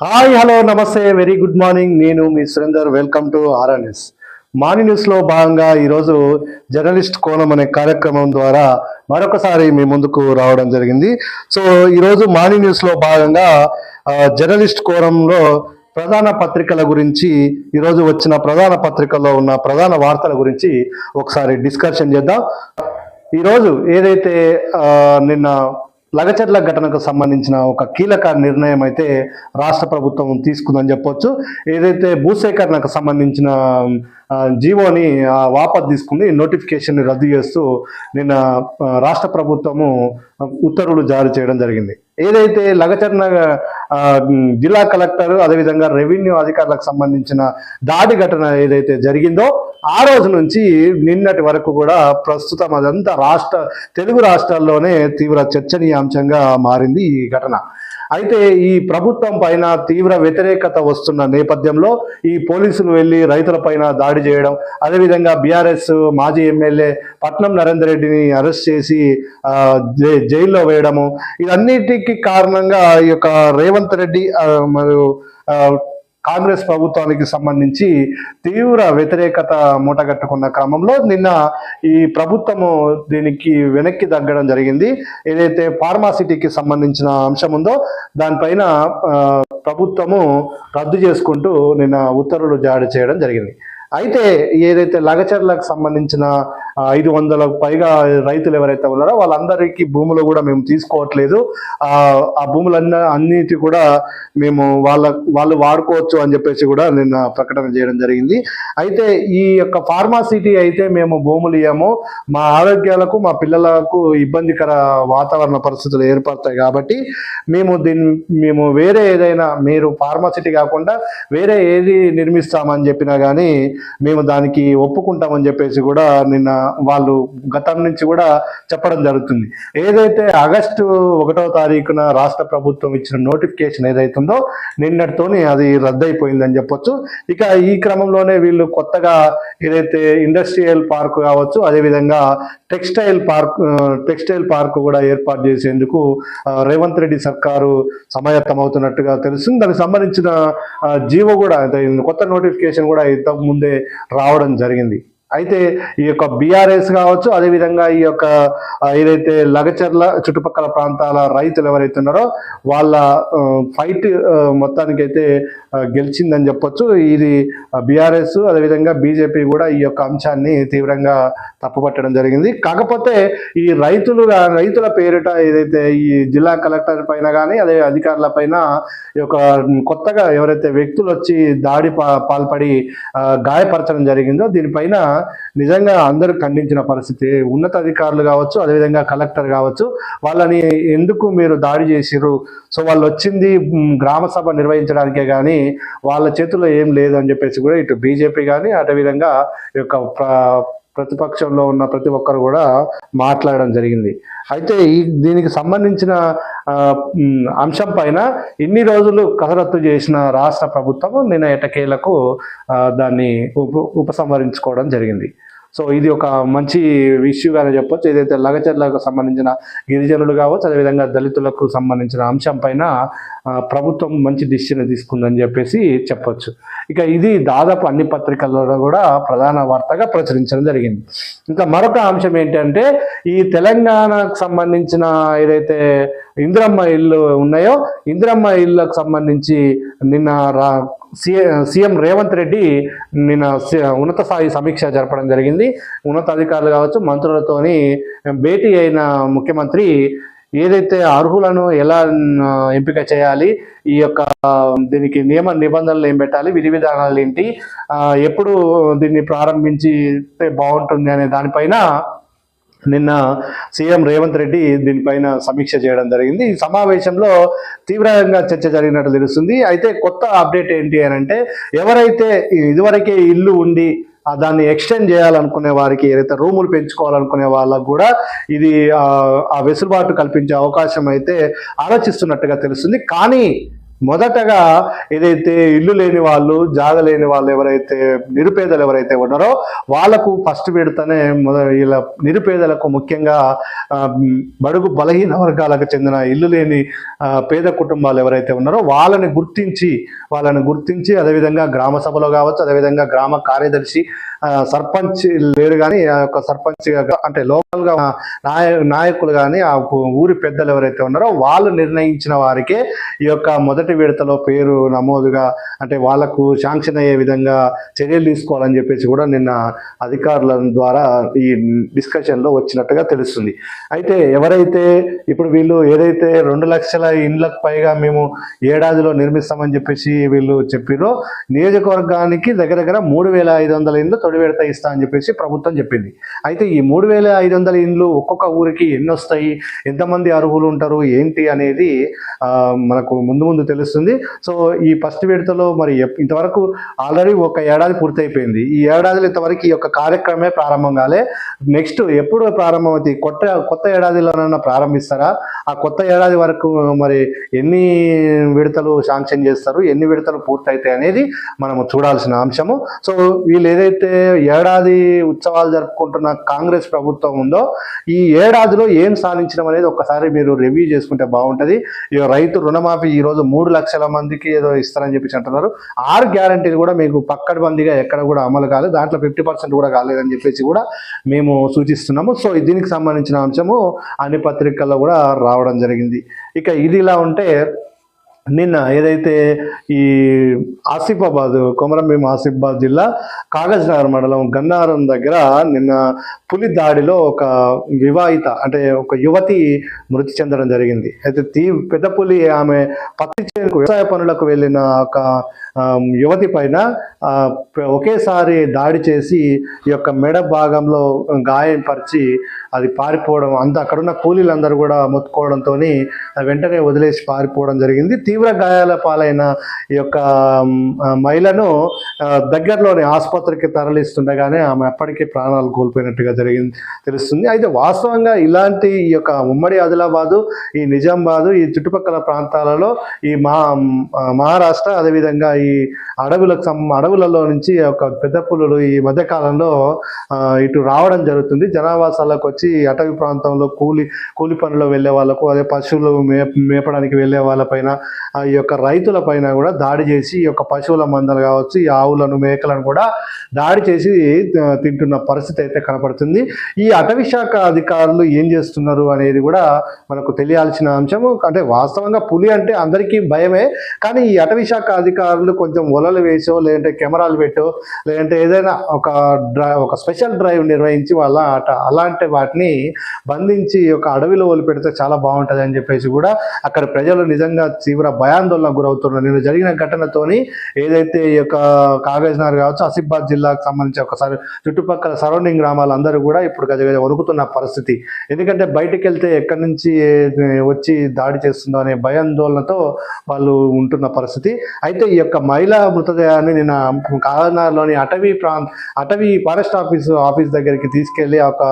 Hi hello నమస్తే very good morning నేను మీ Surender welcome to RNS morning న్యూస్లో భాగంగా ఈరోజు జర్నలిస్ట్ కోణం అనే కార్యక్రమం ద్వారా మరొకసారి మీ ముందుకు రావడం జరిగింది. సో ఈరోజు మార్నింగ్ న్యూస్లో భాగంగా జర్నలిస్ట్ కోణంలో ప్రధాన పత్రికల గురించి ఈరోజు వచ్చిన ప్రధాన పత్రికల్లో ఉన్న ప్రధాన వార్తల గురించి ఒకసారి డిస్కషన్ చేద్దాం. ఈరోజు ఏదైతే నిన్న లగచర్ల ఘటనకు సంబంధించిన ఒక కీలక నిర్ణయం అయితే రాష్ట్ర ప్రభుత్వం తీసుకుందని చెప్పొచ్చు. ఏదైతే భూసేకరణకు సంబంధించిన జీవోని ఆ, వాపస్ తీసుకుని నోటిఫికేషన్ రద్దు చేస్తూ నిన్న రాష్ట్ర ప్రభుత్వము ఉత్తర్వులు జారీ చేయడం జరిగింది. ఏదైతే లగచర్న జిల్లా కలెక్టర్ అదేవిధంగా రెవెన్యూ అధికారులకు సంబంధించిన దాడి ఘటన ఏదైతే జరిగిందో ఆ రోజు నుంచి నిన్నటి వరకు కూడా ప్రస్తుతం అదంతా రాష్ట్ర తెలుగు రాష్ట్రాల్లోనే తీవ్ర చర్చనీయాంశంగా మారింది ఈ ఘటన. అయితే ఈ ప్రభుత్వం పైన తీవ్ర వ్యతిరేకత వస్తున్న నేపథ్యంలో ఈ పోలీసులు వెళ్ళి రైతుల పైన దాడి చేయడం అదేవిధంగా బీఆర్ఎస్ మాజీ ఎమ్మెల్యే పట్నం నరేందర్ రెడ్డిని అరెస్ట్ చేసి జైల్లో వేయడము ఇవన్నిటికి కారణంగా ఈ యొక్క రేవంత్ రెడ్డి మరియు కాంగ్రెస్ ప్రభుత్వానికి సంబంధించి తీవ్ర వ్యతిరేకత మూటగట్టుకున్న క్రమంలో నిన్న ఈ ప్రభుత్వము దీనికి వెనక్కి తగ్గడం జరిగింది. ఏదైతే ఫార్మాసిటీకి సంబంధించిన అంశం ఉందో దానిపైన ప్రభుత్వము రద్దు చేసుకుంటూ నిన్న ఉత్తర్వులు జారీ చేయడం జరిగింది. అయితే ఏదైతే లగచర్లకు సంబంధించిన ఐదు వందలకు పైగా రైతులు ఎవరైతే ఉన్నారో వాళ్ళందరికీ భూములు కూడా మేము తీసుకోవట్లేదు. ఆ భూములన్నీ అన్నిటి కూడా మేము వాళ్ళ వాళ్ళు వాడుకోవచ్చు అని చెప్పేసి కూడా నిన్న ప్రకటన చేయడం జరిగింది. అయితే ఈ యొక్క ఫార్మాసిటీ అయితే మేము భూములు ఇయ్యాము. మా ఆరోగ్యాలకు మా పిల్లలకు ఇబ్బందికర వాతావరణ పరిస్థితులు ఏర్పడతాయి కాబట్టి మేము దీన్ని మేము వేరే ఏదైనా మీరు ఫార్మాసిటీ కాకుండా వేరే ఏది నిర్మిస్తామని చెప్పినా కానీ మేము దానికి ఒప్పుకుంటామని చెప్పేసి కూడా నిన్న వాళ్ళు గతం నుంచి కూడా చెప్పడం జరుగుతుంది. ఏదైతే ఆగస్టు ఒకటో తారీఖున రాష్ట్ర ప్రభుత్వం ఇచ్చిన నోటిఫికేషన్ ఏదైతుందో నిన్నటితోని అది రద్దయిపోయిందని చెప్పొచ్చు. ఇక ఈ క్రమంలోనే వీళ్ళు కొత్తగా ఏదైతే ఇండస్ట్రియల్ పార్క్ కావచ్చు అదేవిధంగా టెక్స్టైల్ పార్క్ టెక్స్టైల్ పార్క్ కూడా ఏర్పాటు చేసేందుకు రేవంత్ రెడ్డి సర్కారు సమాయత్తం అవుతున్నట్టుగా తెలుస్తుంది. దానికి సంబంధించిన జీవో కూడా కొత్త నోటిఫికేషన్ కూడా ఇంతకు ముందే రావడం జరిగింది. అయితే ఈ యొక్క బీఆర్ఎస్ కావచ్చు అదేవిధంగా ఈ యొక్క ఏదైతే లగచర్ల చుట్టుపక్కల ప్రాంతాల రైతులు ఎవరైతే ఉన్నారో వాళ్ళ ఫైట్ మొత్తానికైతే గెలిచిందని చెప్పొచ్చు. ఇది బీఆర్ఎస్ అదేవిధంగా బీజేపీ కూడా ఈ యొక్క అంశాన్ని తీవ్రంగా తప్పుపట్టడం జరిగింది. కాకపోతే ఈ రైతులు రైతుల పేరిట ఏదైతే ఈ జిల్లా కలెక్టర్ పైన కానీ అదే అధికారుల పైన ఈ యొక్క కొత్తగా ఎవరైతే వ్యక్తులు వచ్చి దాడి పాల్పడి గాయపరచడం జరిగిందో దీనిపైన నిజంగా అందరూ ఖండించిన పరిస్థితి. ఉన్నత అధికారులు కావచ్చు అదేవిధంగా కలెక్టర్ కావచ్చు వాళ్ళని ఎందుకు మీరు దాడి చేసిర్రు? సో వాళ్ళు వచ్చింది గ్రామ సభ నిర్వహించడానికే కానీ వాళ్ళ చేతుల్లో ఏం లేదు అని చెప్పేసి కూడా ఇటు బీజేపీ కానీ అదేవిధంగా ఈ యొక్క ప్రతిపక్షంలో ఉన్న ప్రతి ఒక్కరు కూడా మాట్లాడడం జరిగింది. అయితే ఈ దీనికి సంబంధించిన అంశం పైన ఇన్ని రోజులు కసరత్తు చేసిన రాష్ట్ర ప్రభుత్వం నిన్న ఎటకేలకు దాన్ని ఉప ఉపసంహరించుకోవడం జరిగింది. సో ఇది ఒక మంచి ఇష్యూగానే చెప్పొచ్చు. ఏదైతే లగచర్లకు సంబంధించిన గిరిజనులు కావచ్చు అదేవిధంగా దళితులకు సంబంధించిన అంశం పైన ప్రభుత్వం మంచి డిసిషన్ తీసుకుందని చెప్పేసి చెప్పొచ్చు. ఇక ఇది దాదాపు అన్ని పత్రికల్లో కూడా ప్రధాన వార్తగా ప్రచురించడం జరిగింది. ఇంకా మరొక అంశం ఏంటంటే ఈ తెలంగాణకు సంబంధించిన ఏదైతే ఇందిరమ్మ ఇల్లు ఉన్నాయో ఇందిరమ్మ ఇళ్ళకు సంబంధించి నిన్న రా సీఎం రేవంత్ రెడ్డి నిన్న ఉన్నత స్థాయి సమీక్ష జరపడం జరిగింది. ఉన్నతాధికారులు కావచ్చు మంత్రులతోని భేటీ అయిన ముఖ్యమంత్రి ఏదైతే అర్హులను ఎలా ఎంపిక చేయాలి ఈ యొక్క దీనికి నియమ నిబంధనలు ఏం పెట్టాలి విధి విధానాలు ఏంటి ఎప్పుడు దీన్ని ప్రారంభించి బాగుంటుంది అనే దానిపైన నిన్న సీఎం రేవంత్ రెడ్డి దీనిపైన సమీక్ష చేయడం జరిగింది. ఈ సమావేశంలో తీవ్రంగా చర్చ జరిగినట్టు తెలుస్తుంది. అయితే కొత్త అప్డేట్ ఏంటి అని అంటే ఎవరైతే ఇదివరకే ఇల్లు ఉండి దాన్ని ఎక్స్టెండ్ చేయాలనుకునే వారికి ఏదైతే రూములు పెంచుకోవాలనుకునే వాళ్ళకు కూడా ఇది ఆ వెసులుబాటు కల్పించే అవకాశం అయితే ఆలోచిస్తున్నట్టుగా తెలుస్తుంది. కానీ మొదటగా ఏదైతే ఇల్లు లేని వాళ్ళు జాగ లేని వాళ్ళు ఎవరైతే నిరుపేదలు ఎవరైతే ఉన్నారో వాళ్ళకు ఫస్ట్ విడతనే మొద ఇలా నిరుపేదలకు ముఖ్యంగా బడుగు బలహీన వర్గాలకు చెందిన ఇల్లు లేని పేద కుటుంబాలు ఎవరైతే ఉన్నారో వాళ్ళని గుర్తించి వాళ్ళని గుర్తించి అదేవిధంగా గ్రామ సభలో కావచ్చు అదేవిధంగా గ్రామ కార్యదర్శి సర్పంచ్ లేరు కానీ ఆ యొక్క సర్పంచ్ అంటే లోకల్గా నాయ నాయకులు కానీ ఆ ఊరి పెద్దలు ఎవరైతే ఉన్నారో వాళ్ళు నిర్ణయించిన వారికే ఈ యొక్క మొదటి విడతలో పేరు నమోదుగా అంటే వాళ్ళకు శాంక్షన్ అయ్యే విధంగా చర్యలు తీసుకోవాలని చెప్పేసి కూడా నిన్న అధికారుల ద్వారా ఈ డిస్కషన్లో వచ్చినట్టుగా తెలుస్తుంది. అయితే ఎవరైతే ఇప్పుడు వీళ్ళు ఏదైతే రెండు లక్షల ఇండ్లకు పైగా మేము ఏడాదిలో నిర్మిస్తామని చెప్పేసి వీళ్ళు చెప్పిరో నియోజకవర్గానికి దగ్గర దగ్గర మూడు వేల ఐదు వందల ఇండ్లు తొడివేడత ఇస్తా అని చెప్పేసి ప్రభుత్వం చెప్పింది. అయితే ఈ మూడు వేల ఐదు వందల ఇండ్లు ఒక్కొక్క ఊరికి ఎన్ని వస్తాయి ఎంతమంది అర్హులు ఉంటారు? ఏంటి అనేది మనకు ముందు ముందు తెలుసు. కనిపిస్తుంది. సో ఈ ఫస్ట్ విడతలో మరి ఇంతవరకు ఆల్రెడీ ఒక ఏడాది పూర్తయిపోయింది. ఈ ఏడాదిలో ఇంతవరకు ఈ యొక్క కార్యక్రమే ప్రారంభం కాలే. నెక్స్ట్ ఎప్పుడు ప్రారంభమవుతుంది? కొత్త కొత్త ఏడాదిలోనైనా ప్రారంభిస్తారా? ఆ కొత్త ఏడాది వరకు మరి ఎన్ని విడతలు శాంక్షన్ చేస్తారు? ఎన్ని విడతలు పూర్తయితాయి అనేది మనము చూడాల్సిన అంశము. సో వీళ్ళు ఏదైతే ఏడాది ఉత్సవాలు జరుపుకుంటున్న కాంగ్రెస్ ప్రభుత్వం ఉందో ఈ ఏడాదిలో ఏం సాధించడం అనేది ఒకసారి మీరు రివ్యూ చేసుకుంటే బాగుంటుంది. రైతు రుణమాఫీ ఈ రోజు మూడు లక్షల మందికి ఏదో ఇస్తారని చెప్పేసి అంటున్నారు. ఆరు గ్యారంటీలు కూడా మీకు పక్కడబందిగా ఎక్కడ కూడా అమలు కాలేదు. దాంట్లో ఫిఫ్టీ పర్సెంట్ కూడా కాలేదని చెప్పేసి కూడా మేము సూచిస్తున్నాము. సో దీనికి సంబంధించిన అంశము అన్ని పత్రికల్లో కూడా రావడం జరిగింది. ఇక ఇది ఇలా ఉంటే నిన్న ఏదైతే ఈ ఆసిఫాబాద్ కొమరంభీం ఆసిఫాబాద్ జిల్లా కాగజ్ నగర్ మండలం గన్నారం దగ్గర నిన్న పులి దాడిలో ఒక వివాహిత అంటే ఒక యువతి మృతి చెందడం జరిగింది. అయితే తీ పెద్ద పులి ఆమె పత్తి చేనుకు వ్యవసాయ పనులకు వెళ్ళిన ఒక యువతి పైన ఒకేసారి దాడి చేసి ఈ యొక్క మెడ భాగంలో గాయపరిచి అది పారిపోవడం అంత అక్కడున్న కూలీలందరూ కూడా మొత్తుకోవడంతో వెంటనే వదిలేసి పారిపోవడం జరిగింది. తీవ్ర గాయాల పాలైన ఈ యొక్క మహిళను దగ్గరలోని ఆసుపత్రికి తరలిస్తుండగానే ఆమె అప్పటికే ప్రాణాలు కోల్పోయినట్టుగా జరిగింది తెలుస్తుంది. అయితే వాస్తవంగా ఇలాంటి ఈ యొక్క ఉమ్మడి ఆదిలాబాదు ఈ నిజామాబాదు ఈ చుట్టుపక్కల ప్రాంతాలలో ఈ మా మహారాష్ట్ర అదేవిధంగా ఈ అడవులకు అడవులలో నుంచి ఒక పెద్ద పులులు ఈ మధ్యకాలంలో ఇటు రావడం జరుగుతుంది. జనావాసాలకు వచ్చి అటవీ ప్రాంతంలో కూలి కూలి పనులు వెళ్ళే వాళ్ళకు అదే పశువులు మే మేపడానికి వెళ్ళే వాళ్ళపైన ఈ యొక్క రైతుల పైన కూడా దాడి చేసి ఈ యొక్క పశువుల మందలు కావచ్చు ఈ ఆవులను మేకలను కూడా దాడి చేసి తింటున్న పరిస్థితి అయితే కనపడుతుంది. ఈ అటవీ శాఖ అధికారులు ఏం చేస్తున్నారు అనేది కూడా మనకు తెలియాల్సిన అంశము. అంటే వాస్తవంగా పులి అంటే అందరికీ భయమే కానీ ఈ అటవీ శాఖ అధికారులు కొంచెం ఒలలు వేసో లేదంటే కెమెరాలు పెట్టో లేదంటే ఏదైనా ఒక డ్రై ఒక స్పెషల్ డ్రైవ్ నిర్వహించి వాళ్ళ అట అలాంటి వాటిని బంధించి ఈ యొక్క అడవిలో వదిలిపెడితే చాలా బాగుంటుంది అని చెప్పేసి కూడా అక్కడ ప్రజలు నిజంగా తీవ్ర భయాందోళనకు గురవుతున్నారు నేను జరిగిన ఘటనతోని ఏదైతే ఈ యొక్క కాగజ్ నగర్ కావచ్చు ఆసిఫాబాద్ జిల్లాకు సంబంధించి ఒకసారి చుట్టుపక్కల సరౌండింగ్ గ్రామాలందరూ కూడా ఇప్పుడు గజ గజ వణుకుతున్న పరిస్థితి. ఎందుకంటే బయటికి వెళ్తే ఎక్కడి నుంచి వచ్చి దాడి చేస్తుందో అనే భయాందోళనతో వాళ్ళు ఉంటున్న పరిస్థితి. అయితే ఈ యొక్క మహిళా మృతదేహాన్ని నిన్న కాకినాడలోని అటవీ ప్రాంత అటవీ ఫారెస్ట్ ఆఫీస్ ఆఫీస్ దగ్గరికి తీసుకెళ్ళి ఒక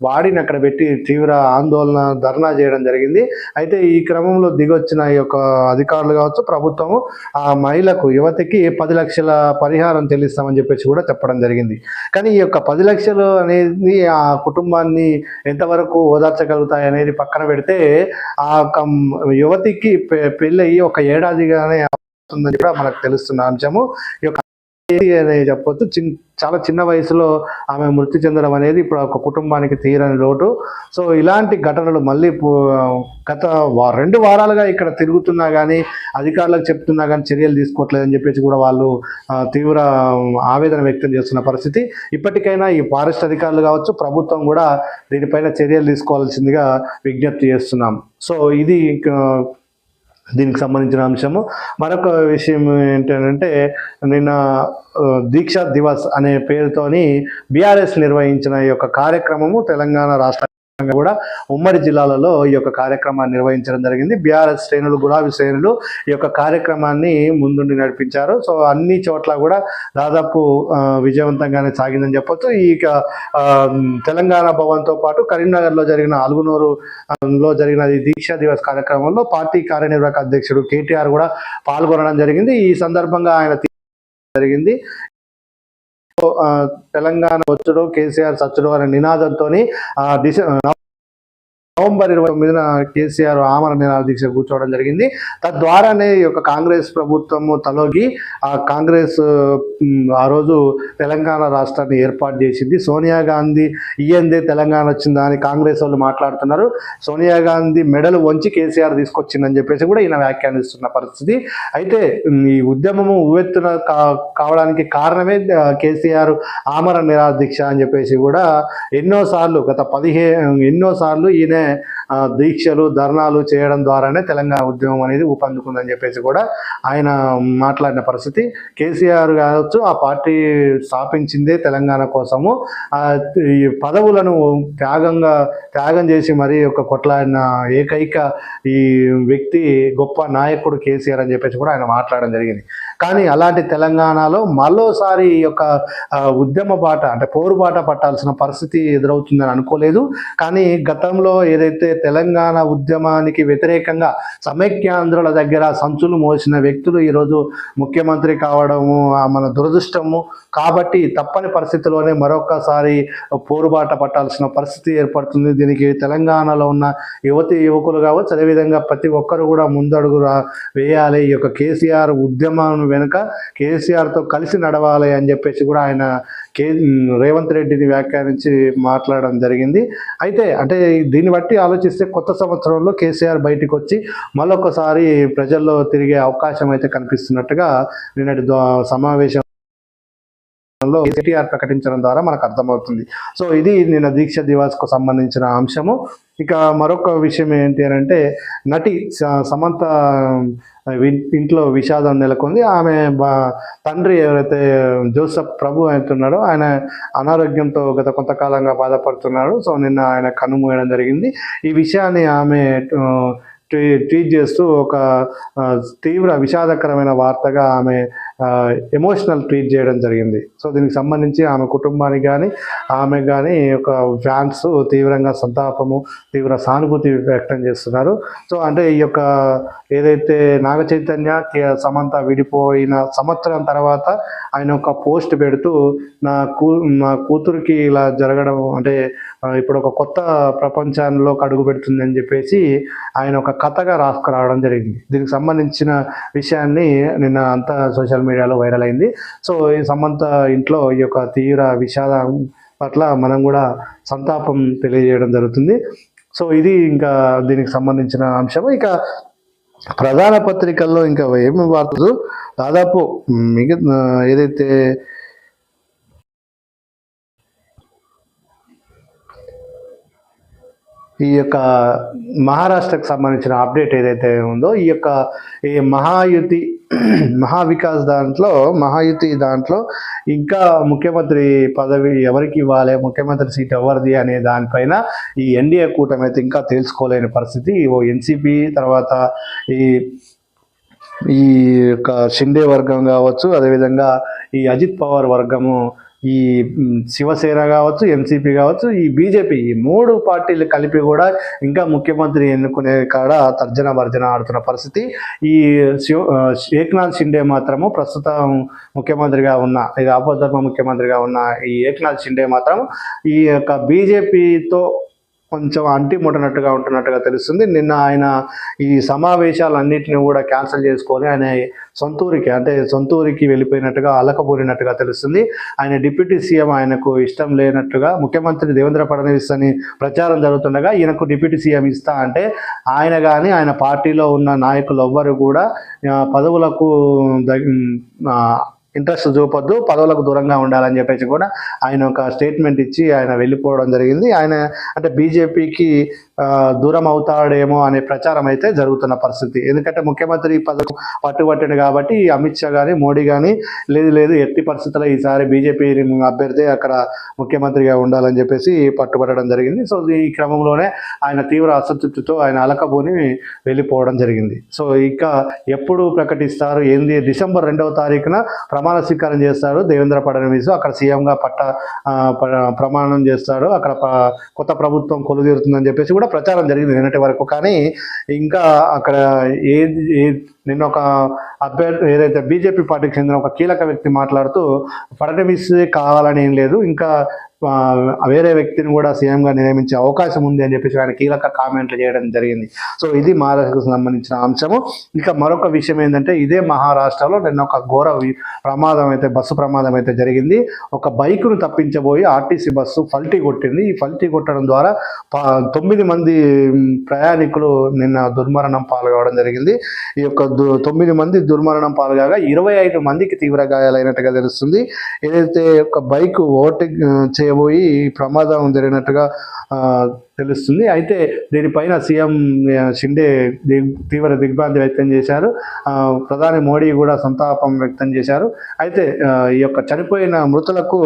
వాడిని అక్కడ పెట్టి తీవ్ర ఆందోళన ధర్నా చేయడం జరిగింది. అయితే ఈ క్రమంలో దిగొచ్చిన ఈ యొక్క అధికారులు కావచ్చు ప్రభుత్వము ఆ మహిళకు యువతికి పది లక్షల పరిహారం చెల్లిస్తామని చెప్పేసి కూడా చెప్పడం జరిగింది. కానీ ఈ యొక్క పది లక్షలు అనేది ఆ కుటుంబాన్ని ఎంతవరకు ఓదార్చగలుగుతాయి అనేది పక్కన పెడితే ఆ యొక్క యువతికి పె- పెళ్ళయి ఒక ఏడాదిగానే అవుతుందని కూడా మనకు తెలుస్తున్న అంశము. ఈ యొక్క అని చెప్పొచ్చు. చిన్ చాలా చిన్న వయసులో ఆమె మృతి చెందడం అనేది ఇప్పుడు ఒక కుటుంబానికి తీరని లోటు. సో ఇలాంటి ఘటనలు మళ్ళీ గత రెండు వారాలుగా ఇక్కడ తిరుగుతున్నా కానీ అధికారులకు చెప్తున్నా కానీ చర్యలు తీసుకోవట్లేదని చెప్పేసి కూడా వాళ్ళు తీవ్ర ఆవేదన వ్యక్తం చేస్తున్న పరిస్థితి. ఇప్పటికైనా ఈ ఫారెస్ట్ అధికారులు కావచ్చు ప్రభుత్వం కూడా దీనిపైన చర్యలు తీసుకోవాల్సిందిగా విజ్ఞప్తి చేస్తున్నాం. సో ఇది దీనికి సంబంధించిన అంశము. మరొక విషయం ఏంటంటే నిన్న దీక్ష దీక్షా దివస్ అనే పేరుతోని బీఆర్ఎస్ నిర్వహించిన ఈ యొక్క కార్యక్రమము తెలంగాణ రాష్ట్ర కూడా ఉమ్మడి జిల్లాలలో ఈ యొక్క కార్యక్రమాన్ని నిర్వహించడం జరిగింది. బీఆర్ఎస్ శ్రేణులు గులాబీ శ్రేణులు ఈ యొక్క కార్యక్రమాన్ని ముందుండి నడిపించారు. సో అన్ని చోట్ల కూడా దాదాపు విజయవంతంగానే సాగిందని చెప్పొచ్చు. ఈ యొక్క, తెలంగాణ భవన్తో పాటు కరీంనగర్లో జరిగిన అలుగునూరు లో జరిగిన ఈ దీక్షా దివస్ కార్యక్రమంలో పార్టీ కార్యనిర్వాహక అధ్యక్షుడు కేటీఆర్ కూడా పాల్గొనడం జరిగింది. ఈ సందర్భంగా ఆయన జరిగింది. తెలంగాణ వచ్చుడు కేసీఆర్ సచ్చడం అనే నినాదంతో డిసె నవంబర్ ఇరవై తొమ్మిదిన కేసీఆర్ ఆమర నిరాహార దీక్ష కూర్చోవడం జరిగింది. తద్వారానే ఈ యొక్క కాంగ్రెస్ ప్రభుత్వము తలోకి ఆ కాంగ్రెస్ ఆ రోజు తెలంగాణ రాష్ట్రాన్ని ఏర్పాటు చేసింది. సోనియా గాంధీ ఇయ్యందే తెలంగాణ వచ్చిందా అని కాంగ్రెస్ వాళ్ళు మాట్లాడుతున్నారు. సోనియా గాంధీ మెడలు వంచి కేసీఆర్ తీసుకొచ్చిందని చెప్పేసి కూడా ఈయన వ్యాఖ్యానిస్తున్న పరిస్థితి. అయితే ఈ ఉద్యమము ఉవ్వెత్తున కా- కావడానికి కారణమే కేసీఆర్ ఆమర నిరాహార దీక్ష అని చెప్పేసి కూడా ఎన్నోసార్లు గత పదిహే ఎన్నోసార్లు ఈయన దీక్షలు ధర్నాలు చేయడం ద్వారానే తెలంగాణ ఉద్యమం అనేది ఊపందుకుందని చెప్పేసి కూడా ఆయన మాట్లాడిన పరిస్థితి. కేసీఆర్ కావచ్చు ఆ పార్టీ స్థాపించిందే తెలంగాణ కోసము. ఈ పదవులను త్యాగంగా త్యాగం చేసి మరీ ఒక కొట్లాడిన ఏకైక ఈ వ్యక్తి గొప్ప నాయకుడు కేసీఆర్ అని చెప్పేసి కూడా ఆయన మాట్లాడడం జరిగింది. కానీ అలాంటి తెలంగాణలో మరోసారి ఈ యొక్క ఉద్యమ బాట అంటే పోరుబాట పట్టాల్సిన పరిస్థితి ఎదురవుతుందని అనుకోలేదు. కానీ గతంలో ఏదైతే తెలంగాణ ఉద్యమానికి వ్యతిరేకంగా సమైక్యాంధ్రుల దగ్గర సంచులు మోసిన వ్యక్తులు ఈరోజు ముఖ్యమంత్రి కావడము మన దురదృష్టము. కాబట్టి తప్పని పరిస్థితిలోనే మరొకసారి పోరుబాట పట్టాల్సిన పరిస్థితి ఏర్పడుతుంది. దీనికి తెలంగాణలో ఉన్న యువతి యువకులు కావచ్చు అదేవిధంగా ప్రతి ఒక్కరు కూడా ముందడుగు వేయాలి. ఈ యొక్క కేసీఆర్ ఉద్యమం వెనుక కేసీఆర్తో కలిసి నడవాలి అని చెప్పేసి కూడా ఆయన కే రేవంత్ రెడ్డిని వ్యాఖ్యానించి మాట్లాడడం జరిగింది. అయితే అంటే దీన్ని బట్టి ఆలోచిస్తే కొత్త సంవత్సరంలో కేసీఆర్ బయటకు వచ్చి మళ్ళొకసారి ప్రజల్లో తిరిగే అవకాశం అయితే కనిపిస్తున్నట్టుగా నిన్నటి సమావేశం లో కేటీఆర్ ప్రకటించడం ద్వారా మనకు అర్థమవుతుంది. సో ఇది నిన్న దీక్ష దివాస్కు సంబంధించిన అంశము. ఇక మరొక విషయం ఏంటి అని అంటే నటి స- సమంత ఇంట్లో విషాదం నెలకొంది. ఆమె తండ్రి ఎవరైతే జోసఫ్ ప్రభు అవుతున్నాడో ఆయన అనారోగ్యంతో గత కొంతకాలంగా బాధపడుతున్నాడు. సో నిన్న ఆయన కన్నుమూయడం జరిగింది. ఈ విషయాన్ని ఆమె ట్వీట్ చేస్తూ ఒక తీవ్ర విషాదకరమైన వార్తగా ఆమె ఎమోషనల్ ట్వీట్ చేయడం జరిగింది. సో దీనికి సంబంధించి ఆమె కుటుంబానికి కానీ ఆమె కానీ ఒక ఫ్యాన్స్ తీవ్రంగా సంతాపము తీవ్ర సానుభూతి వ్యక్తం చేస్తున్నారు. సో అంటే ఈ యొక్క ఏదైతే నాగ చైతన్య కే- సమంత విడిపోయిన సంవత్సరం తర్వాత ఆయన ఒక పోస్ట్ పెడుతూ నా కూ నా కూతురికి ఇలా జరగడం అంటే ఇప్పుడు ఒక కొత్త ప్రపంచంలో అడుగు పెడుతుంది అని చెప్పేసి ఆయన ఒక కథగా రాసుకురావడం జరిగింది. దీనికి సంబంధించిన విషయాన్ని నిన్న అంతా సోషల్ మీడియాలో వైరల్ అయింది. సో ఈ సమంత ఇంట్లో ఈ యొక్క తీవ్ర విషాదం పట్ల మనం కూడా సంతాపం తెలియజేయడం జరుగుతుంది. సో ఇది ఇంకా దీనికి సంబంధించిన అంశం. ఇక ప్రధాన పత్రికల్లో ఇంకా ఏమి వార్తలు? దాదాపు మిగతా ఏదైతే ఈ యొక్క మహారాష్ట్రకు సంబంధించిన అప్డేట్ ఏదైతే ఉందో ఈ యొక్క ఈ మహాయుతి మహావికాస్ దాంట్లో మహాయుతి దాంట్లో ఇంకా ముఖ్యమంత్రి పదవి ఎవరికి ఇవ్వాలి ముఖ్యమంత్రి సీట్ ఎవరిది అనే దానిపైన ఈ ఎన్డీఏ కూటమి అయితే ఇంకా తెలుసుకోలేని పరిస్థితి. ఓ ఎన్సిపి తర్వాత ఈ ఈ యొక్క షిండే వర్గం కావచ్చు అదేవిధంగా ఈ అజిత్ పవార్ వర్గము ఈ శివసేన కావచ్చు ఎంసీపీ కావచ్చు ఈ బీజేపీ ఈ మూడు పార్టీలు కలిపి కూడా ఇంకా ముఖ్యమంత్రి ఎన్నుకునే కాడ తర్జన భర్జన ఆడుతున్న పరిస్థితి. ఈ శివ ఏక్నాథ్ షిండే మాత్రము ప్రస్తుతం ముఖ్యమంత్రిగా ఉన్న ఇది ఆపోధర్మ ముఖ్యమంత్రిగా ఉన్న ఈ ఏక్నాథ్ షిండే మాత్రం ఈ యొక్క బీజేపీతో కొంచెం అంటి ముట్టనట్టుగా ఉంటున్నట్టుగా తెలుస్తుంది. నిన్న ఆయన ఈ సమావేశాలన్నింటినీ కూడా క్యాన్సిల్ చేసుకొని ఆయన సొంతూరికి అంటే సొంతూరికి వెళ్ళిపోయినట్టుగా అలకబూరినట్టుగా తెలుస్తుంది. ఆయన డిప్యూటీ సీఎం ఆయనకు ఇష్టం లేనట్టుగా ముఖ్యమంత్రి దేవేంద్ర ఫడ్నవీస్ అని ప్రచారం జరుగుతుండగా ఈయనకు డిప్యూటీ సీఎం ఇస్తా అంటే ఆయన కానీ ఆయన పార్టీలో ఉన్న నాయకులు ఎవ్వరు కూడా పదవులకు ఇంట్రెస్ట్ చూపొద్దు పదవులకు దూరంగా ఉండాలని చెప్పేసి కూడా ఆయన ఒక స్టేట్మెంట్ ఇచ్చి ఆయన వెళ్ళిపోవడం జరిగింది. ఆయన అంటే బీజేపీకి దూరం అవుతాడేమో అనే ప్రచారం అయితే జరుగుతున్న పరిస్థితి. ఎందుకంటే ముఖ్యమంత్రి పదవి పట్టుబట్టాడు కాబట్టి అమిత్ షా కానీ మోడీ కానీ లేదు లేదు ఎట్టి పరిస్థితుల్లో ఈసారి బీజేపీ అభ్యర్థి అక్కడ ముఖ్యమంత్రిగా ఉండాలని చెప్పేసి పట్టుబట్టడం జరిగింది. సో ఈ క్రమంలోనే ఆయన తీవ్ర అసంతృప్తితో ఆయన అలకబోని వెళ్ళిపోవడం జరిగింది. సో ఇక ఎప్పుడు ప్రకటిస్తారు? ఏంది? డిసెంబర్ రెండవ తారీఖున ప్రమాణ స్వీకారం చేస్తారు దేవేంద్ర ఫడ్నవీస్. అక్కడ సీఎంగా పట్ట ప్రమాణం చేస్తాడు. అక్కడ కొత్త ప్రభుత్వం కొలుదీరుతుందని చెప్పేసి కూడా ప్రచారం జరిగింది నిన్నటి వరకు. కానీ ఇంకా అక్కడ ఏది ఏ- నిన్న ఒక అభ్యర్థి ఏదైతే బీజేపీ పార్టీకి చెందిన ఒక కీలక వ్యక్తి మాట్లాడుతూ ఫడ్నవీస్ కావాలని ఏం లేదు ఇంకా వేరే వ్యక్తిని కూడా సీఎంగా నియమించే అవకాశం ఉంది అని చెప్పేసి ఆయన కీలక కామెంట్లు చేయడం జరిగింది. సో ఇది మహారాష్ట్రకు సంబంధించిన అంశము. ఇంకా మరొక విషయం ఏంటంటే ఇదే మహారాష్ట్రలో నిన్న ఒక ఘోర ప్రమాదం అయితే బస్సు ప్రమాదం అయితే జరిగింది. ఒక బైకును తప్పించబోయి ఆర్టీసీ బస్సు ఫల్టీ కొట్టింది. ఈ ఫల్టీ కొట్టడం ద్వారా తొమ్మిది మంది ప్రయాణికులు నిన్న దుర్మరణం పాల్గొవడం జరిగింది. ఈ యొక్క తొమ్మిది మంది దుర్మరణం పాల్గాగా ఇరవై ఐదు మందికి తీవ్ర గాయాలైనట్టుగా తెలుస్తుంది. ఏదైతే ఒక బైక్ ఓవర్టేక్ చేయబోయి ఈ ప్రమాదం జరిగినట్టుగా తెలుస్తుంది. అయితే దీనిపైన సీఎం షిండే తీవ్ర దిగ్భ్రాంతి వ్యక్తం చేశారు. ప్రధాని మోడీ కూడా సంతాపం వ్యక్తం చేశారు. అయితే ఈ యొక్క చనిపోయిన మృతులకు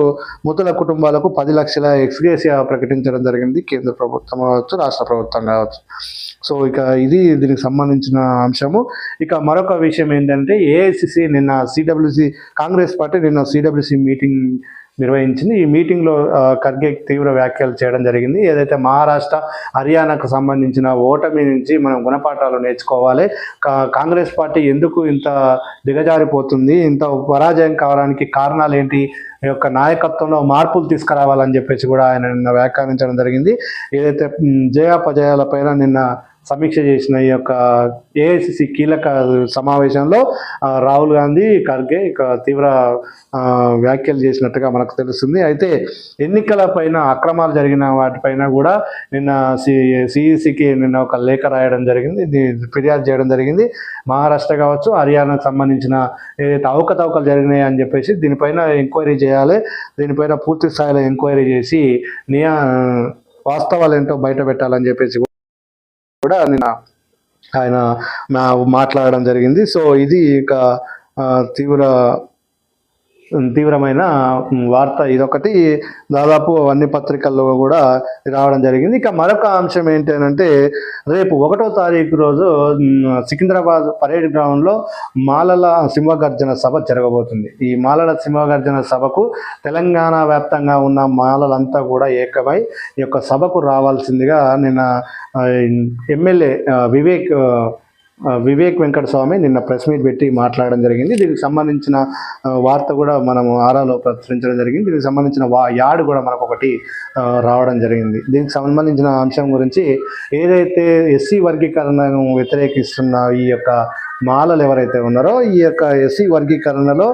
మృతుల కుటుంబాలకు పది లక్షల ఎక్స్గ్రేసియా ప్రకటించడం జరిగింది కేంద్ర ప్రభుత్వం కావచ్చు రాష్ట్ర ప్రభుత్వం కావచ్చు. సో ఇక ఇది దీనికి సంబంధించిన అంశము. ఇక మరొక విషయం ఏంటంటే ఏఐసిసి నిన్న సిడబ్ల్యూసి కాంగ్రెస్ పార్టీ నిన్న సిడబ్ల్యూసి మీటింగ్ నిర్వహించింది. ఈ మీటింగ్లో ఖర్గే తీవ్ర వ్యాఖ్యలు చేయడం జరిగింది. ఏదైతే మహారాష్ట్ర హర్యానాకు సంబంధించిన ఓటమి నుంచి మనం గుణపాఠాలు నేర్చుకోవాలి. కాంగ్రెస్ పార్టీ ఎందుకు ఇంత దిగజారిపోతుంది? ఇంత పరాజయం కావడానికి కారణాలు ఏంటి? ఈ యొక్క నాయకత్వంలో మార్పులు తీసుకురావాలని చెప్పేసి కూడా ఆయన నిన్న వ్యాఖ్యానించడం జరిగింది. ఏదైతే జయాపజయాల పైన నిన్న సమీక్ష చేసిన ఈ యొక్క ఏఐసిసి కీలక సమావేశంలో రాహుల్ గాంధీ ఖర్గే ఇక తీవ్ర వ్యాఖ్యలు చేసినట్టుగా మనకు తెలుస్తుంది. అయితే ఎన్నికల పైన అక్రమాలు జరిగిన వాటిపైన కూడా నిన్న సిఈసికి నిన్న ఒక లేఖ రాయడం జరిగింది. ఫిర్యాదు చేయడం జరిగింది. మహారాష్ట్ర కావచ్చు హర్యానాకు సంబంధించిన ఏదైతే అవకతవకలు జరిగినాయి అని చెప్పేసి దీనిపైన ఎంక్వైరీ చేయాలి. దీనిపైన పూర్తి స్థాయిలో ఎంక్వైరీ చేసి నియా వాస్తవాలు ఏంటో బయట పెట్టాలని చెప్పేసి కూడా నిన్న ఆయన మాట్లాడడం జరిగింది. సో ఇది ఇక తీవ్ర తీవ్రమైన వార్త ఇదొకటి. దాదాపు అన్ని పత్రికల్లో కూడా రావడం జరిగింది. ఇక మరొక అంశం ఏంటి అని అంటే రేపు ఒకటో తారీఖు రోజు సికింద్రాబాద్ పరేడ్ గ్రౌండ్లో మాలల సింహగర్జన సభ జరగబోతుంది. ఈ మాలల సింహగర్జన సభకు తెలంగాణ వ్యాప్తంగా ఉన్న మాలలంతా కూడా ఏకమై ఈ యొక్క సభకు రావాల్సిందిగా నిన్న ఎమ్మెల్యే వివేక్ వివేక్ వెంకటస్వామి నిన్న ప్రెస్ మీట్ పెట్టి మాట్లాడడం జరిగింది. దీనికి సంబంధించిన వార్త కూడా మనం ఆరాలో ప్రచురించడం జరిగింది. దీనికి సంబంధించిన వా యాడ్ కూడా మనకు ఒకటి రావడం జరిగింది. దీనికి సంబంధించిన అంశం గురించి ఏదైతే ఎస్సీ వర్గీకరణను వ్యతిరేకిస్తున్న ఈ యొక్క మాలలు ఎవరైతే ఉన్నారో ఈ యొక్క ఎస్సీ వర్గీకరణలో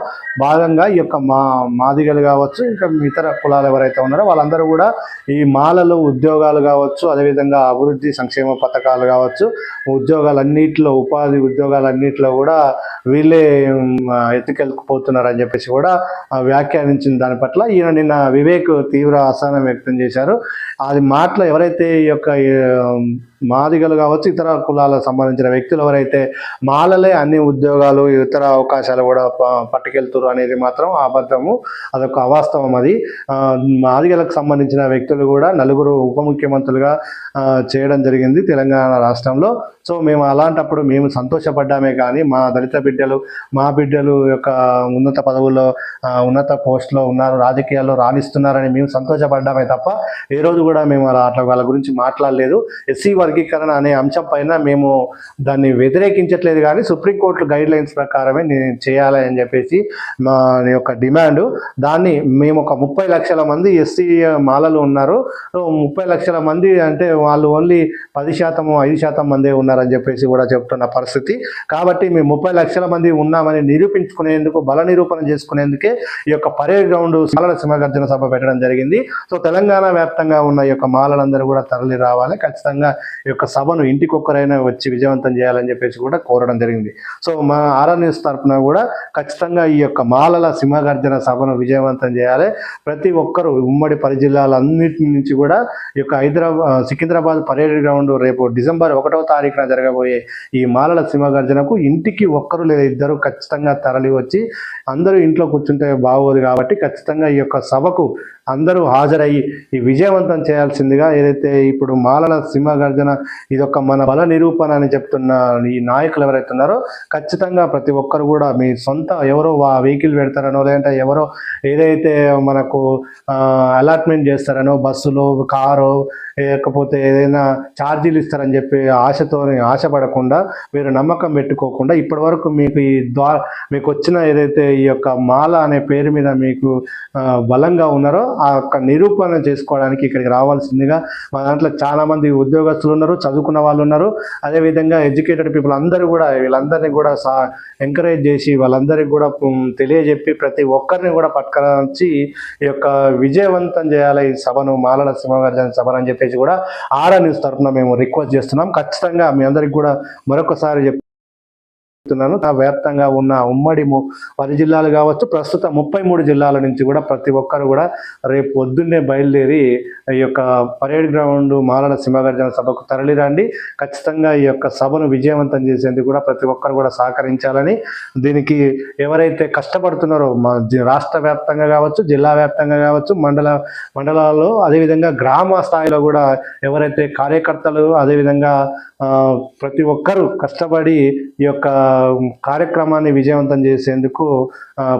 భాగంగా ఈ యొక్క మా మాదిగలు కావచ్చు ఇంకా ఇతర కులాలు ఎవరైతే ఉన్నారో వాళ్ళందరూ కూడా ఈ మాలలు ఉద్యోగాలు కావచ్చు అదేవిధంగా అభివృద్ధి సంక్షేమ పథకాలు కావచ్చు ఉద్యోగాలన్నింటిలో ఉపాధి ఉద్యోగాలన్నింటిలో కూడా వీళ్ళే ఉమ్, ఎత్తుకెళ్ళిపోతున్నారు అని చెప్పేసి కూడా వ్యాఖ్యానించిన దాని పట్ల ఈయన నిన్న వివేక్ తీవ్ర అసహనం వ్యక్తం చేశారు. అది మాటలు ఎవరైతే ఈ యొక్క మాదిగలు కావచ్చు ఇతర కులాలకు సంబంధించిన వ్యక్తులు ఎవరైతే మాలలే అన్ని ఉద్యోగాలు ఇతర అవకాశాలు కూడా పట్టుకెళ్తారు అనేది మాత్రం అబద్ధము. అదొక అవాస్తవం అది. మాదిగలకు సంబంధించిన వ్యక్తులు కూడా నలుగురు ఉప ముఖ్యమంత్రులుగా చేయడం జరిగింది తెలంగాణ రాష్ట్రంలో. సో మేము అలాంటప్పుడు మేము సంతోషపడ్డామే కానీ మా దళిత బిడ్డలు మా బిడ్డలు యొక్క ఉన్నత పదవుల్లో ఉన్నత పోస్టులో ఉన్నారు రాజకీయాల్లో రాణిస్తున్నారని మేము సంతోషపడ్డామే తప్ప ఏ రోజు కూడా మేము అలా అట్లా వాళ్ళ గురించి మాట్లాడలేదు. ఎస్సీ వర్గీకరణ అనే అంశం పైన మేము దాన్ని వ్యతిరేకించట్లేదు కానీ సుప్రీంకోర్టు గైడ్ లైన్స్ ప్రకారమే నేను చేయాలి అని చెప్పేసి మా యొక్క డిమాండ్. దాన్ని మేము ఒక ముప్పై లక్షల మంది ఎస్సీ మాలలు ఉన్నారు. సో ముప్పై లక్షల మంది అంటే వాళ్ళు ఓన్లీ పది శాతం ఐదు శాతం మందే ఉన్నారని చెప్పేసి కూడా చెప్తున్న పరిస్థితి. కాబట్టి మేము ముప్పై లక్షల మంది ఉన్నామని నిరూపించుకునేందుకు బల నిరూపణ చేసుకునేందుకే ఈ యొక్క పరేడ్ గ్రౌండ్ మాలల సింహగర్జన సభ పెట్టడం జరిగింది. సో తెలంగాణ వ్యాప్తంగా ఉన్న ఈ యొక్క మాలలందరూ కూడా తరలి రావాలి. ఖచ్చితంగా యొక్క సభను ఇంటికొక్కరైనా వచ్చి విజయవంతం చేయాలని చెప్పేసి కూడా కోరడం జరిగింది. సో మా ఆర్ఆర్ న్యూస్ తరఫున కూడా ఖచ్చితంగా ఈ యొక్క మాలల సింహగర్జన సభను విజయవంతం చేయాలి. ప్రతి ఒక్కరూ ఉమ్మడి పరి జిల్లాలన్నిటి నుంచి కూడా ఈ యొక్క హైదరాబాద్ సికింద్రాబాద్ పరేడ్ గ్రౌండ్ రేపు డిసెంబర్ ఒకటవ తారీఖున జరగబోయే ఈ మాలల సింహగర్జనకు ఇంటికి ఒక్కరు లేదా ఇద్దరు ఖచ్చితంగా తరలి వచ్చి అందరూ ఇంట్లో కూర్చుంటే బాగోదు కాబట్టి ఖచ్చితంగా ఈ యొక్క సభకు అందరూ హాజరయ్యి ఈ విజయవంతం చేయాల్సిందిగా ఏదైతే ఇప్పుడు మాలల సింహగర్జన ఇదొక మన బల నిరూపణ అని చెప్తున్న ఈ నాయకులు ఎవరైతే ఉన్నారో ఖచ్చితంగా ప్రతి ఒక్కరు కూడా మీ సొంత ఎవరో వెహికల్ పెడతారనో లేదంటే ఎవరో ఏదైతే మనకు అలాట్మెంట్ చేస్తారనో బస్సులో కారు లేకపోతే ఏదైనా ఛార్జీలు ఇస్తారని చెప్పి ఆశతో ఆశపడకుండా మీరు నమ్మకం పెట్టుకోకుండా ఇప్పటి వరకు మీకు ఈ ద్వారా మీకు వచ్చిన ఏదైతే ఈ యొక్క మాల అనే పేరు మీద మీకు బలంగా ఉన్నారో ఆ యొక్క నిరూపణ చేసుకోవడానికి ఇక్కడికి రావాల్సిందిగా మా దాంట్లో చాలా మంది ఉద్యోగస్తులు ఉన్నారు చదువుకున్న వాళ్ళు ఉన్నారు. అదేవిధంగా ఎడ్యుకేటెడ్ పీపుల్ అందరూ కూడా వీళ్ళందరినీ కూడా సా ఎంకరేజ్ చేసి వాళ్ళందరికీ కూడా తెలియజెప్పి ప్రతి ఒక్కరిని కూడా పట్టుకొచ్చి ఈ యొక్క విజయవంతం చేయాలి ఈ సభను మాలల సింహగర్జన సభను అని చెప్పేసి కూడా ఆరా న్యూస్ తరఫున మేము రిక్వెస్ట్ చేస్తున్నాం. ఖచ్చితంగా మీ అందరికి కూడా మరొకసారి చెప్ చెప్తున్నాను. ఆ వ్యాప్తంగా ఉన్న ఉమ్మడి ము- పది జిల్లాలు కావచ్చు ప్రస్తుతం ముప్పై మూడు జిల్లాల నుంచి కూడా ప్రతి ఒక్కరు కూడా రేపు పొద్దున్నే బయలుదేరి ఈ యొక్క పరేడ్ గ్రౌండ్ మాలల సింహగర్జన సభకు తరలిరండి. ఖచ్చితంగా ఈ యొక్క సభను విజయవంతం చేసేందుకు కూడా ప్రతి ఒక్కరు కూడా సహకరించాలని. దీనికి ఎవరైతే కష్టపడుతున్నారో జి- రాష్ట్ర వ్యాప్తంగా కావచ్చు జిల్లా వ్యాప్తంగా కావచ్చు మండల మండలాల్లో అదేవిధంగా గ్రామ స్థాయిలో కూడా ఎవరైతే కార్యకర్తలు అదేవిధంగా ప్రతి ఒక్కరూ కష్టపడి ఈ యొక్క కార్యక్రమాన్ని విజయవంతం చేసేందుకు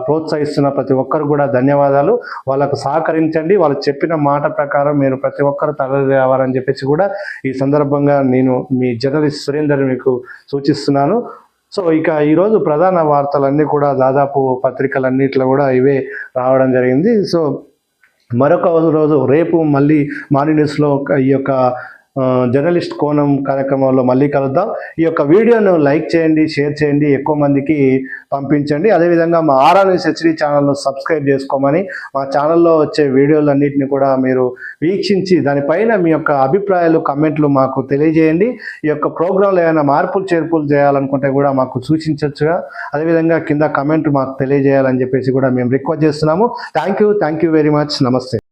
ప్రోత్సహిస్తున్న ప్రతి ఒక్కరు కూడా ధన్యవాదాలు. వాళ్ళకు సహకరించండి. వాళ్ళు చెప్పిన మాట ప్రకారం మీరు ప్రతి ఒక్కరు తరలి రావాలని చెప్పేసి కూడా ఈ సందర్భంగా నేను మీ జర్నలిస్ట్ సురేందర్ మీకు సూచిస్తున్నాను. సో ఇక ఈరోజు ప్రధాన వార్తలన్నీ కూడా దాదాపు పత్రికలన్నిట్లో కూడా ఇవే రావడం జరిగింది. సో మరొక రోజు రేపు మళ్ళీ మార్నింగ్ న్యూస్లో ఈ యొక్క జర్నలిస్ట్ కోణం కార్యక్రమంలో మళ్ళీ కలుద్దాం. ఈ యొక్క వీడియోను లైక్ చేయండి షేర్ చేయండి ఎక్కువ మందికి పంపించండి. అదేవిధంగా మా ఆర్ఆర్ఎస్ హెచ్డి ఛానల్ను సబ్స్క్రైబ్ చేసుకోమని మా ఛానల్లో వచ్చే వీడియోలన్నింటినీ కూడా మీరు వీక్షించి దానిపైన మీ యొక్క అభిప్రాయాలు కమెంట్లు మాకు తెలియజేయండి. ఈ యొక్క ప్రోగ్రాంలో ఏమైనా మార్పులు చేర్పులు చేయాలనుకుంటే కూడా మాకు సూచించవచ్చుగా అదేవిధంగా కింద కమెంట్ మాకు తెలియజేయాలని చెప్పేసి కూడా మేము రిక్వెస్ట్ చేస్తున్నాము. Thank you thank you very much. నమస్తే.